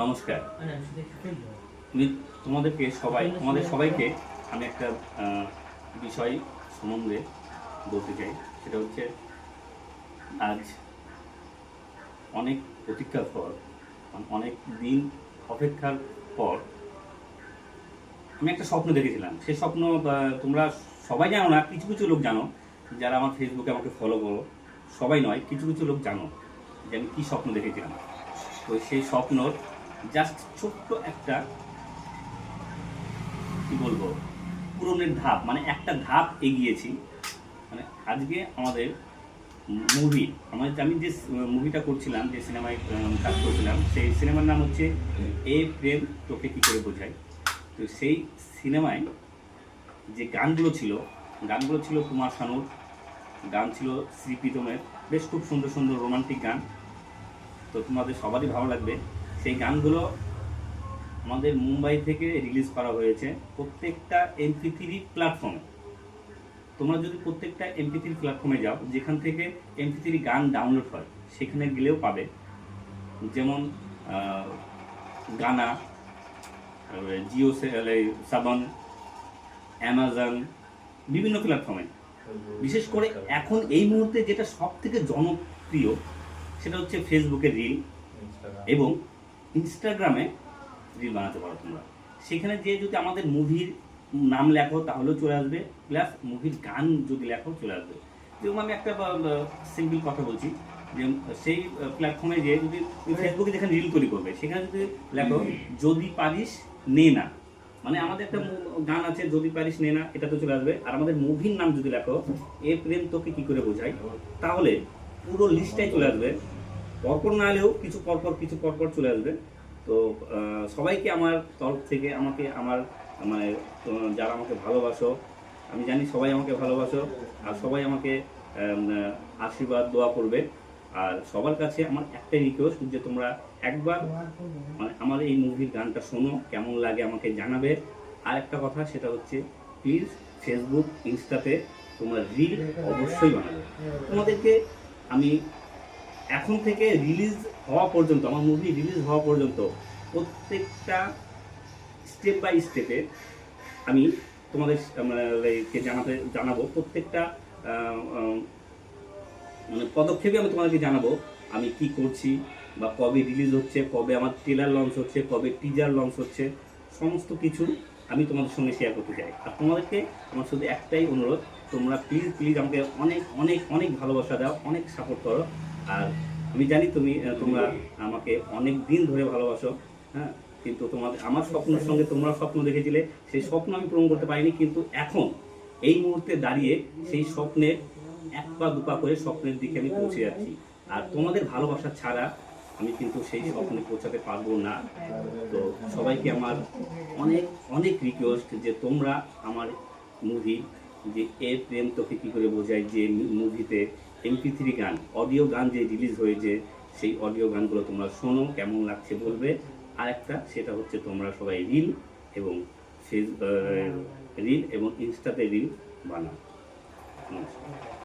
নমস্কার। আমি তোমাদেরকে সবাই তোমাদের সবাইকে আমি একটা বিষয় সম্বন্ধে বলতে চাই। সেটা হচ্ছে আজ অনেক প্রতীক্ষার পর অনেক দিন অপেক্ষার পর আমি একটা স্বপ্ন দেখেছিলাম। সেই স্বপ্ন তোমরা সবাই জানো না কিছু কিছু লোক জানো যারা আমার ফেসবুকে আমাকে ফলো করো সবাই নয় কিছু কিছু লোক জানো যে আমি কী স্বপ্ন দেখেছিলাম। তো সেই স্বপ্নর জাস্ট ছোট্ট একটা কি বলব, পূরণের ধাপ মানে একটা ধাপ এগিয়েছি। মানে আজকে আমাদের মুভি আমার আমি যে মুভিটা করছিলাম, যে সিনেমায় কাজ করছিলাম, সেই সিনেমার নাম হচ্ছে এ প্রেম তোকে কী করে বোঝাই তো সেই সিনেমায় যে গানগুলো ছিল গানগুলো ছিল কুমার শানুর, গান ছিল শ্রী প্রীতমের বেশ খুব সুন্দর সুন্দর রোমান্টিক গান। তো তোমাদের সবারই ভালো লাগবে। সেই গানগুলো আমাদের মুম্বাই থেকে রিলিজ করা হয়েছে প্রত্যেকটা এমপি থ্রি প্ল্যাটফর্মে তোমরা যদি প্রত্যেকটা এমপি থ্রি প্ল্যাটফর্মে যাও, যেখান থেকে এমপি থ্রি গান ডাউনলোড হয়, সেখানে গেলেও পাবে। যেমন গানা জিও সাবন অ্যামাজন বিভিন্ন প্ল্যাটফর্মে বিশেষ করে এখন এই মুহূর্তে যেটা সব থেকে জনপ্রিয় সেটা হচ্ছে ফেসবুকে রিল এবং ইনস্টাগ্রামে রিল বানাতে পারো তোমরা। সেখানে যে যদি আমাদের মুভির নাম লেখো তাহলেও চলে আসবে প্লাস মুভির গান যদি লেখো চলে আসবে। যেরকম আমি একটা সিম্পল কথা বলছি যে সেই প্ল্যাটফর্মে যে যদি ফেসবুকে যেখানে রিল তৈরি করবে সেখানে যদি লেখো যদি পারিস নে না। মানে আমাদের একটা গান আছে যদি পারিস নে না এটা তো চলে আসবে। আর আমাদের মুভির নাম যদি লেখো এ প্রেম তোকে কি করে বোঝাই তাহলে পুরো লিস্টটাই চলে আসবে। পরপর না হলেও কিছু পরপর কিছু পরপর চলে আসবে। তো সবাইকে আমার তরফ থেকে, আমাকে, আমার মানে যারা আমাকে ভালোবাসো, আমি জানি সবাই আমাকে ভালোবাসো, আর সবাই আমাকে আশীর্বাদ, দোয়া করবে। আর সবার কাছে আমার একটাই রিকোয়েস্ট যে তোমরা একবার মানে আমার এই মুভির গানটা শোনো, কেমন লাগে আমাকে জানাবে। আর একটা কথা, সেটা হচ্ছে প্লিজ ফেসবুক ইনস্টাতে তোমরা রিল অবশ্যই বানাবে। তোমাদেরকে আমি এখন থেকে রিলিজ হওয়া পর্যন্ত আমার মুভি রিলিজ হওয়া পর্যন্ত প্রত্যেকটা স্টেপ বাই স্টেপে আমি তোমাদের মানে, জানাতে জানাব প্রত্যেকটা মানে পদক্ষেপে আমি তোমাদেরকে জানাব আমি কি করছি বা কবে রিলিজ হচ্ছে কবে আমার ট্রেলার লঞ্চ হচ্ছে কবে টিজার লঞ্চ হচ্ছে সমস্ত কিছু আমি তোমাদের সঙ্গে শেয়ার করতে চাই। আর তোমাদেরকে আমার শুধু একটাই অনুরোধ, তোমরা প্লিজ প্লিজ আমাকে অনেক অনেক অনেক ভালোবাসা দাও, অনেক সাপোর্ট করো। আর আমি জানি তুমি তোমরা আমাকে অনেক দিন ধরে ভালোবাসো হ্যাঁ? কিন্তু তোমাদের, আমার স্বপ্নের সঙ্গে তোমরা স্বপ্ন দেখেছিলে, সেই স্বপ্ন আমি পূরণ করতে পারিনি, কিন্তু এখন এই মুহূর্তে দাঁড়িয়ে সেই স্বপ্নের এক পা, দু পা করে স্বপ্নের দিকে আমি পৌঁছে যাচ্ছি। আর তোমাদের ভালোবাসা ছাড়া আমি কিন্তু সেই স্বপ্নে পৌঁছাতে পারব না। তো সবাইকে আমার অনেক অনেক রিকোয়েস্ট যে তোমরা আমার মুভি যে এ প্রেম তোকে কী করে বোঝায়, যে মুভিতে এমপি থ্রি গান অডিও গান যে রিলিজ হয়েছে, সেই অডিও গানগুলো তোমরা শোনো, কেমন লাগছে বলবে। আর একটা সেটা হচ্ছে তোমরা সবাই রিল এবং ফেস রিল এবং ইনস্টাতে রিল বানাও। নমস্কার।